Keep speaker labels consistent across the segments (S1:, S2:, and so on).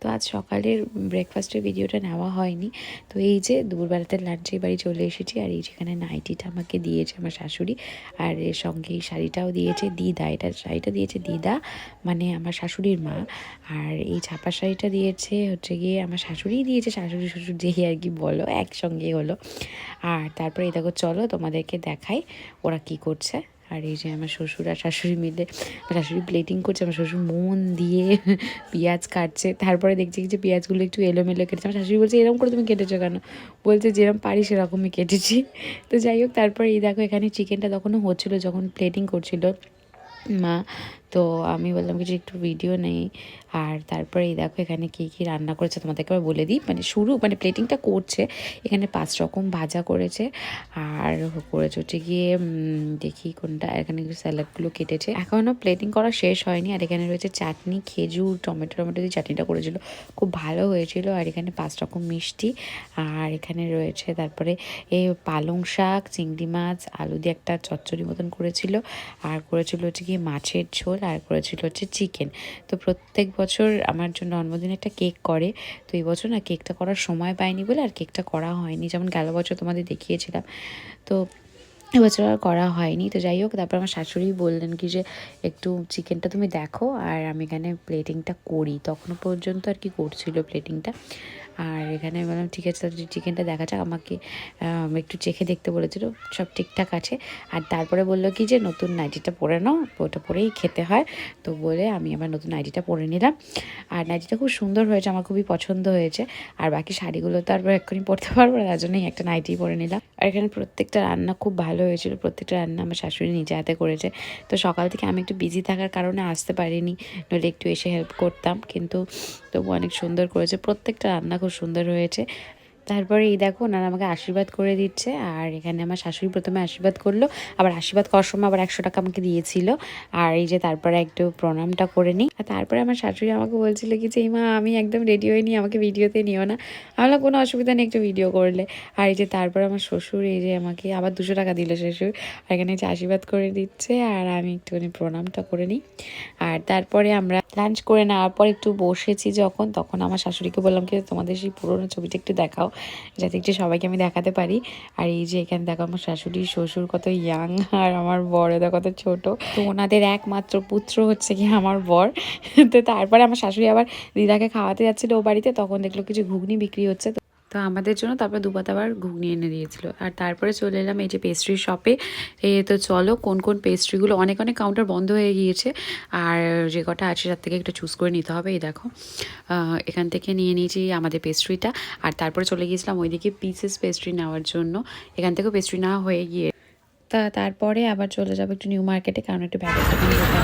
S1: তো আজ সকালের ব্রেকফাস্টের ভিডিওটা নেওয়া হয়নি। তো এই যে দুপুরবেলাতে লাঞ্চে বাড়ি চলে এসেছি আর এই যেখানে নাইটিটা আমাকে দিয়েছে আমার শাশুড়ি আর এর সঙ্গে এই শাড়িটাও দিয়েছে দিদা। এটা শাড়িটা দিয়েছে দিদা মানে আমার শাশুড়ির মা। আর এই ছাপা শাড়িটা দিয়েছে হচ্ছে গিয়ে আমার শাশুড়িই দিয়েছে, শাশুড়ি শ্বশুর যেই আর কি বলো, একসঙ্গেই হলো। আর তারপরে এই দেখো, চলো তোমাদেরকে দেখাই ওরা কি করছে। আর এই যে আমার শ্বশুর আর শাশুড়ি মিলে শাশুড়ি প্লেটিং করছে, আমার শ্বশুর মন দিয়ে পেঁয়াজ কাটছে। তারপরে দেখছি যে পেঁয়াজগুলো একটু এলোমেলো কেটেছে। আমার শাশুড়ি বলছে এরকম করে তুমি কেটেছো কেন? বলছে যেরকম পারি সেরকমই কেটেছি। তো যাই হোক, তারপরে এই দেখো এখানে চিকেনটা তখনও হচ্ছিল যখন প্লেটিং করছিল মা তো আমি বললাম কিছু একটু ভিডিও নেই। আর তারপরে এই দেখো এখানে কী কী রান্না করেছে তোমাদেরকে আবার বলে দিই। মানে শুরু মানে প্লেটিংটা করছে, এখানে পাঁচ রকম ভাজা করেছে। আর করেছে হচ্ছে গিয়ে দেখি কোনটা, এখানে স্যালাডগুলো কেটেছে। এখনও প্লেটিং করা শেষ হয়নি। আর এখানে রয়েছে চাটনি, খেজুর, টমেটো টমেটো দিয়ে চাটনিটা করেছিল। খুব ভালো হয়েছিল। আর এখানে পাঁচ রকম মিষ্টি। আর এখানে রয়েছে তারপরে এই পালং শাক, চিংড়ি মাছ, আলু দিয়ে একটা চচ্চড়ি মতন করেছিল। আর করেছিল হচ্ছে কি মাছের ঝোল। আর করেছিল হচ্ছে চিকেন তো প্রত্যেক বছর আমার জন্য জন্মদিনে একটা কেক করে। তো এই বছর না কেকটা করার সময় পাইনি বলে আর কেকটা করা হয়নি। যেমন গেল বছর তোমাদের দেখিয়েছিলাম। তো এবছর আর করা হয়নি। তো যাই হোক, তারপর আমার শাশুড়ি বললেন কি যে, একটু চিকেনটা তুমি দেখো। আর আমি এখানে প্লেটিংটা করি। তখনও পর্যন্ত আর কি করছিল প্লেটিংটা আর এখানে আমি বললাম ঠিক আছে তাহলে চিকেনটা দেখা যাক আমাকে আম, একটু চেখে দেখতে বলেছিল সব ঠিকঠাক আছে। আর তারপরে বলল কি যে নতুন নাইটিটা পরে নাও ওটা পরেই খেতে হয়। তো বলে আমি আমার নতুন নাইটিটা পরে নিলাম। আর নাইটিটা খুব সুন্দর হয়েছে আমার খুবই পছন্দ হয়েছে। আর বাকি শাড়িগুলো তো আর এক্ষুনি পরতে পারব না তার জন্যই একটা নাইটি পরে নিলাম। আর এখানে প্রত্যেকটা রান্না খুব ভালো হয়েছিল প্রত্যেকটা রান্না আমার শাশুড়ি নিজে হাতে করেছে। তো সকাল থেকে আমি একটু বিজি থাকার কারণে আসতে পারিনি নইলে একটু এসে হেল্প করতাম। কিন্তু তবু অনেক সুন্দর করেছে প্রত্যেকটা রান্না খুব সুন্দর হয়েছে তারপরে এই দেখো ওনারা আমাকে আশীর্বাদ করে দিচ্ছে আর এখানে আমার শাশুড়ি প্রথমে আশীর্বাদ করল আবার আশীর্বাদ করার সময় আবার একশো টাকা আমাকে দিয়েছিল আর এই যে তারপরে একটু প্রণামটা করে নিই। আর তারপরে আমার শাশুড়ি আমাকে বলছিল কি যে এই মা আমি একদম রেডি হয়ে নিই আমাকে ভিডিওতে নিও না। আমি বললাম, কোনো অসুবিধা নেই একটু ভিডিও করলে। আর এই যে তারপর আমার শ্বশুর এই যে আমাকে আবার দুশো টাকা দিল শ্বশুর আর এখানে যে আশীর্বাদ করে দিচ্ছে আর আমি একটুখানি প্রণামটা করে নিই। আর তারপরে আমরা লাঞ্চ করে নেওয়ার পর একটু বসেছি যখন তখন আমার শাশুড়িকে বললাম কি তোমাদের সেই পুরোনো ছবিটা একটু দেখাও। যাতে একটু সবাইকে আমি দেখাতে পারি। আর এই যে এখানে দেখো আমার শাশুড়ি শ্বশুর কত ইয়াং আর আমার বর দেখো কত ছোট। তো ওনাদের একমাত্র পুত্র হচ্ছে কি আমার বর। তো তারপরে আমার শাশুড়ি আবার দিদাকে খাওয়াতে যাচ্ছিল ও বাড়িতে, তখন দেখল কিছু ঘুগনি বিক্রি হচ্ছে তো আমাদের জন্য তারপরে দুপাতা আবার ঘুগনি এনে দিয়েছিল। আর তারপরে চলে এলাম এই যে পেস্ট্রি শপে এ। তো চলো কোন কোন পেস্ট্রিগুলো অনেক অনেক কাউন্টার বন্ধ হয়ে গিয়েছে। আর যে কটা আছে তার থেকে একটা চুজ করে নিতে হবে, এই দেখো। এখান থেকে নিয়ে নিয়েছি আমাদের পেস্ট্রিটা আর তারপরে চলে গিয়েছিলাম ওইদিকে পিসেস পেস্ট্রি নেওয়ার জন্য। এখান থেকেও পেস্ট্রি নেওয়া হয়ে গিয়ে তা তারপরে আবার চলে যাব একটু নিউ মার্কেটে কারণ একটু ব্যাগের দোকানে যেতে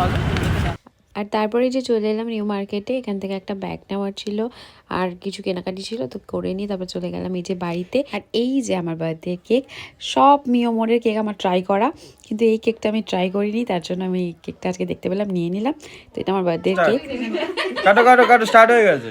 S1: হবে। আর তারপরে যে চলে এলাম নিউ মার্কেটে এখান থেকে একটা ব্যাগ নেওয়ার ছিল আর কিছু কেনাকাটি ছিল তো করে নিয়ে তারপর চলে গেলাম এই যে বাড়িতে। আর এই যে আমার বার্থডে কেক সব মিয়মোরের কেক আমার ট্রাই করা কিন্তু এই কেকটা আমি ট্রাই করিনি তার জন্য আমি এই কেকটা আজকে দেখতে পেলাম নিয়ে নিলাম। তো এটা আমার বার্থডে কেক
S2: কাটো কাটো কাটো স্টার্ট হয়ে গেছে।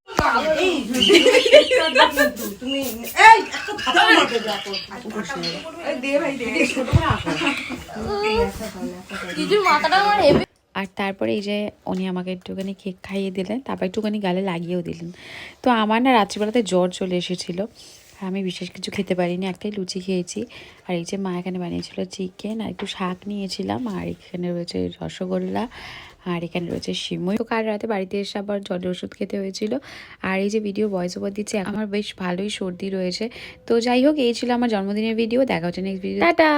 S1: আর তারপরে এই যে উনি আমাকে একটুখানি কেক খাইয়ে দিলেন, তারপর একটুখানি গালে লাগিয়েও দিলেন। তো আমার না রাত্রিবেলাতে জ্বর চলে এসেছিল। আমি বিশেষ কিছু খেতে পারিনি, একটাই লুচি খেয়েছি। আর এই যে মা এখানে বানিয়েছিল চিকেন আর একটু শাক নিয়েছিলাম, আর এখানে রয়েছে রসগোল্লা আর এখানে রয়েছে সিমই। তো কাল রাতে বাড়িতে এসে আবার জলের ওষুধ খেতে হয়েছিল। আর এই যে ভিডিও ভয়েস ওভার দিচ্ছে, আমার বেশ ভালোই সর্দি রয়েছে। তো যাই হোক, এই ছিল আমার জন্মদিনের ভিডিও দেখা হচ্ছে নেক্সট ভিডিও টাটা!